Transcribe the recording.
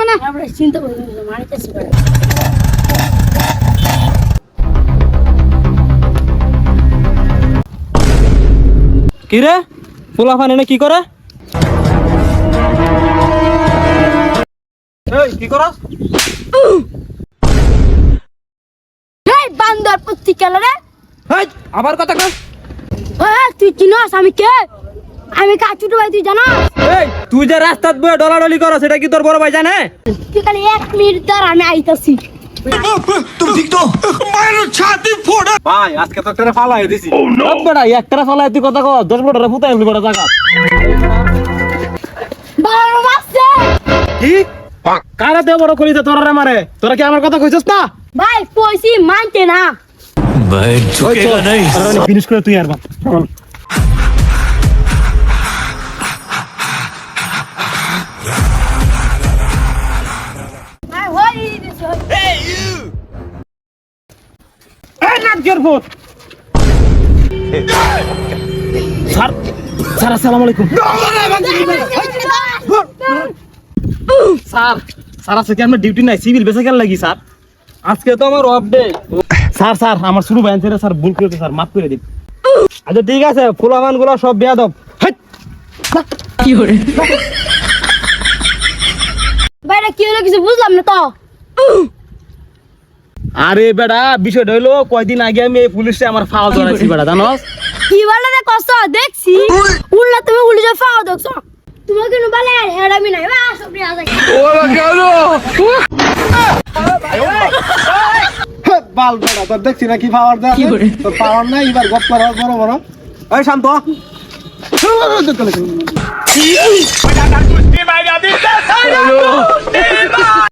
মানে আমরা চিন্তা করি মারিতেছি বেড়া কি রে পোলাফান এনে কি করে? এই কি করস? এই বান্দর পুত্তি কেন রে। হেই, আবার কথা কস তুই চিনস আমি কে? আমি কাচুটু ভাই তুই জানো? এই তুই যে রাস্তাত বয়ে ডলাডলি করো সেটা কি তোর বড় ভাই জানে? তুই খালি এক মিনিট ধর আমি আইতাছি। তুমি তো? ছাতি ফোড়া। ভাই আজকে তো ফালাই দিছি। oh, ও নো একটা ফালাই তুই কথা কও 10 বড় ফুটাই এমনি বড় জায়গা কি? কারা দেব বড় কইতে রে মারে? তোরা কি আমার কথা কইছস না? ভাই কইছি মানতে না। ভাই নাই। ফিনিশ মানে করে তুই আর বাপ। নাক জোর স্যার স্যার আসসালামু আলাইকুম। স্যার স্যার আজকে আমার ডিউটি নাই? সিভিল বেসে কেন লাগি স্যার। আজকে তো আমার অফ ডে স্যার স্যার আমার শুরু বাইন ছেড়ে স্যার ভুল করেছে স্যার মাফ করে দিন। আচ্ছা ঠিক আছে ফুলামানগুলো সব বেয়াদব। হেৎ। ভাইরা কি হলো কিছু বুঝলাম না তো। আরে বেটা বিষয়টা হইল কয়দিন আগে আমি এই পুলিশে আমার ফাওয়া ধরাইছি বেটা জানোস কি বলে রে কষ্ট দেখছি। উল্লা তুমি উল্লি যা ফাও দেখছ তোমার কেন বলে হেরামি নাই। বা সব নিয়ে আসে। বাল তোর দেখছি না কি পাওয়ার দেয় তোর পাওয়ার নাই এবার গপ করা বড় বড় এই শান্ত